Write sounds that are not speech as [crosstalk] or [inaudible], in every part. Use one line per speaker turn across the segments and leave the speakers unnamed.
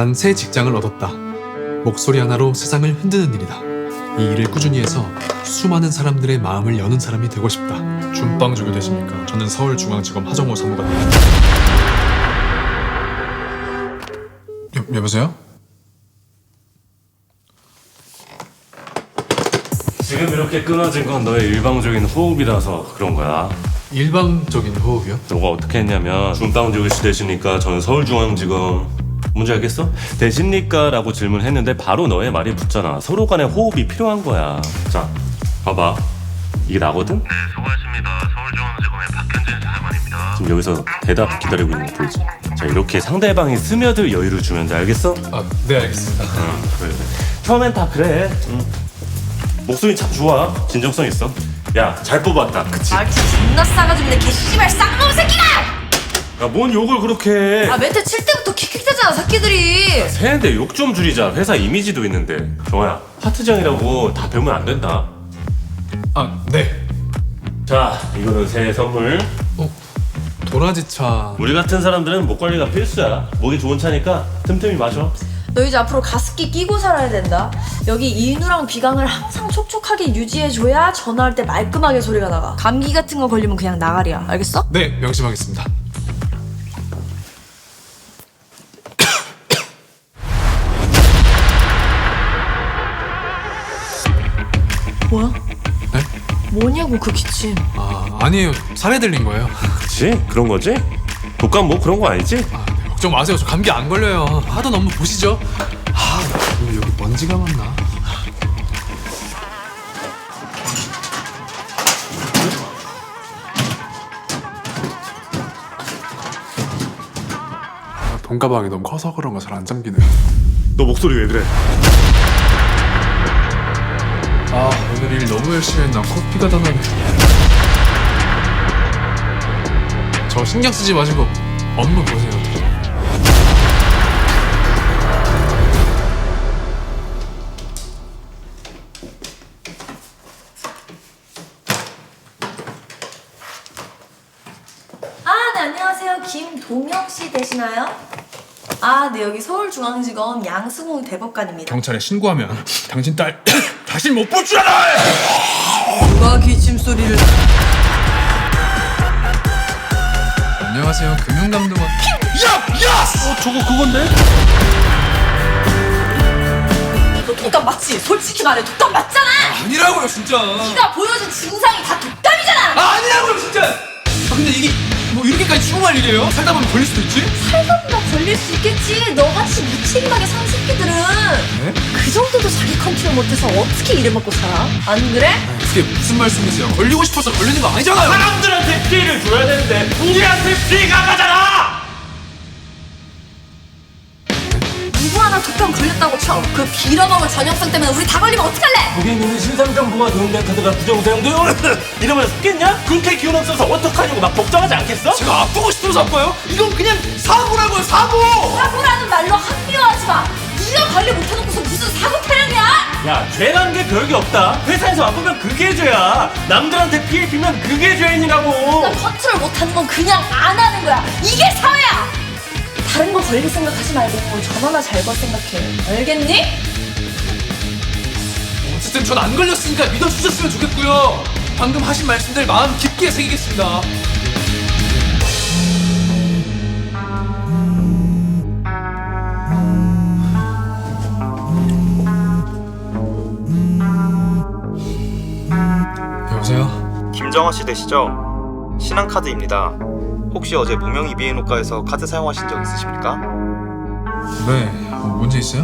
난 새 직장을 얻었다. 목소리 하나로 세상을 흔드는 일이다. 이 일을 꾸준히 해서 수많은 사람들의 마음을 여는 사람이 되고 싶다. 준빵 조교 되십니까? 저는 서울중앙지검 하정호 사무관. 여, 여보세요?
지금 이렇게 끊어진 건 너의 일방적인 호흡이라서 그런 거야.
일방적인 호흡이요?
너가 어떻게 했냐면 준빵조교시 되시니까 저는 서울중앙지검 뭔지 알겠어? 되십니까? 라고 질문했는데 바로 너의 말이 붙잖아. 서로 간에 호흡이 필요한 거야. 자, 봐봐. 이게 나거든?
네, 수고하셨습니다. 서울중앙지검의 박현진 수사관입니다.
지금 여기서 대답 기다리고 있는 거 보이지? 자, 이렇게 상대방이 스며들 여유를 주면 돼. 알겠어?
아, 네 알겠습니다.
응, 그래. 처음엔 다 그래. 응. 목소리 참 좋아. 진정성 있어. 야, 잘 뽑았다. 그치?
아 진짜 존나 싸가지고 내 개씨발 쌍놈 새끼가!
야, 뭔 욕을 그렇게 해.
아 멘트 칠 때부터 킥킥대잖아 새끼들이
새는데 욕 좀 줄이자. 회사 이미지도 있는데. 정아야, 파트장이라고 다 배우면 안 된다.
아, 네.
자, 이거는 새 선물.
어, 도라지 차.
우리 같은 사람들은 목 관리가 필수야. 목이 좋은 차니까 틈틈이 마셔.
너 이제 앞으로 가습기 끼고 살아야 된다 여기 인후랑 비강을 항상 촉촉하게 유지해줘야 전화할 때 말끔하게 소리가 나가 감기 같은 거 걸리면 그냥 나가리야 알겠어?
네, 명심하겠습니다.
뭐야?
네?
뭐냐고 그 기침
아, 아니에요. 살에 들린 거예요.
그치? 그런 거지? 독감 뭐 그런 거 아니지?
아, 네, 걱정 마세요. 저 감기 안 걸려요. 하던 업무 보시죠. 아, 오늘 여기 먼지가 많나? 아, 돈가방이 너무 커서 그런가 잘 안 잠기네요.
너 목소리 왜 그래?
일 너무 열심히 했나 커피가 다 나네. 저 신경 쓰지 마시고 업무 보세요.
아, 네, 안녕하세요. 김동영 씨 되시나요? 아, 네, 여기 서울중앙지검 양승호 대법관입니다.
경찰에 신고하면 당신 딸 다시 못 볼 줄 알아!
누가 기침 소리를.
안녕하세요. 금융감독원.
어, 저거 그건데?
너 독감 맞지? 솔직히 말해, 독감 맞잖아!
아니라고요, 진짜.
네가 보여준 증상이 다 독감이잖아!
아, 아니라고요, 진짜. 아, 근데 이게 뭐 이렇게까지 심오할 일이에요? 살다 보면 걸릴 수도 있지?
살다 걸릴 수 있겠지. 너같이 무책임하게 산 새끼들은
네?
그 정도도 컨트롤 못해서 어떻게 일을 먹고 살아? 안 그래?
그게 무슨 말씀이세요? 걸리고 싶어서 걸리는 거 아니잖아요.
사람들한테 피해를 줘야 되는데 우리한테 피해가 가잖아!
누구 하나 독감 걸렸다고 쳐. 그 빌어먹을 전염성 때문에 우리 다 걸리면 어떡할래?
거기 있는 신상정보가 좋은데 카드가 부정사용돼요? [laughs] 이러면 속겠냐? 그렇게 기운 없어서 어떡하냐고 막 걱정하지 않겠어?
제가 아프고 싶어서 아파요? 이건 그냥 사고라고요, 사고!
사고라는 말로 합리화하지 마. 네가 관리 못해놓고서 무슨 사고 타령이야?
야 죄라는 게 별게 없다 회사에서 아프면 그게 죄야 남들한테 피해 비면 그게 죄인이라고
너 컨트롤 못하는 건 그냥 안 하는 거야. 이게 사회야. 다른 거 걸릴 생각하지 말고 전화나 잘 걸 생각해. 알겠니?
어쨌든 전 안 걸렸으니까 믿어주셨으면 좋겠고요. 방금 하신 말씀들 마음 깊게 새기겠습니다.
김정아 씨 되시죠? 신한카드입니다. 혹시 어제 무명 이 비엔노가에서 카드 사용하신 적 있으십니까?
네, 뭐 문제 있어요?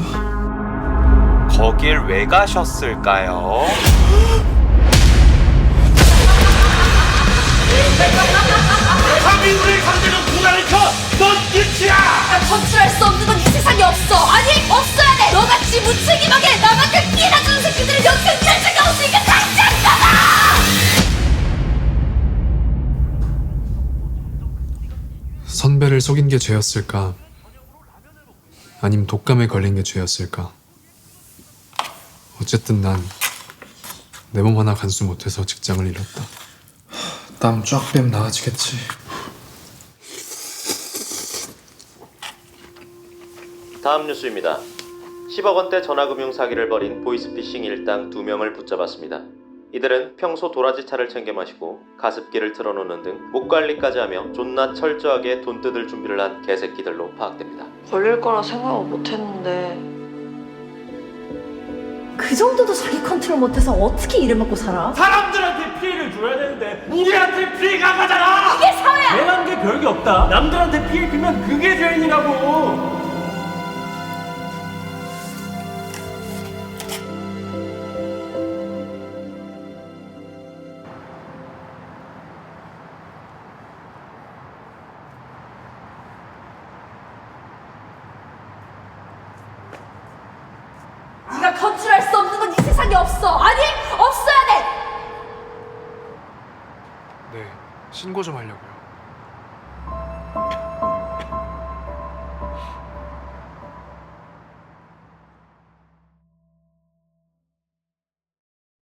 거길 왜 가셨을까요?
상민들의 상대는 구간을 쳐넌 끝이야
컨트롤할 수 없는 건 이 세상에 없어. 아니 없어야 돼. 너같이 무책임하게 남한테 피해다 주는 새끼들은 여기
속인 게 죄였을까? 아님 독감에 걸린 게 죄였을까? 어쨌든 난 내 몸 하나 간수 못해서 직장을 잃었다. 땀 쫙 빼면 나아지겠지.
다음 뉴스입니다. 10억 원대 전화금융 사기를 벌인 보이스피싱 일당 2명을 붙잡았습니다. 이들은 평소 도라지 차를 챙겨 마시고 가습기를 틀어놓는 등 목 관리까지 하며 존나 철저하게 돈 뜯을 준비를 한 개새끼들로 파악됩니다.
걸릴 거라 생각은 못했는데 그 정도도 자기 컨트롤 못해서 어떻게 일을 먹고 살아?
사람들한테 피해를 줘야 되는데 우리한테 피해가 가잖아.
이게 사회야!
내가 한게 별게 없다. 남들한테 피해 주면 그게 죄인이라고.
없어. 아니 없어야 돼.
네, 신고 좀 하려고요.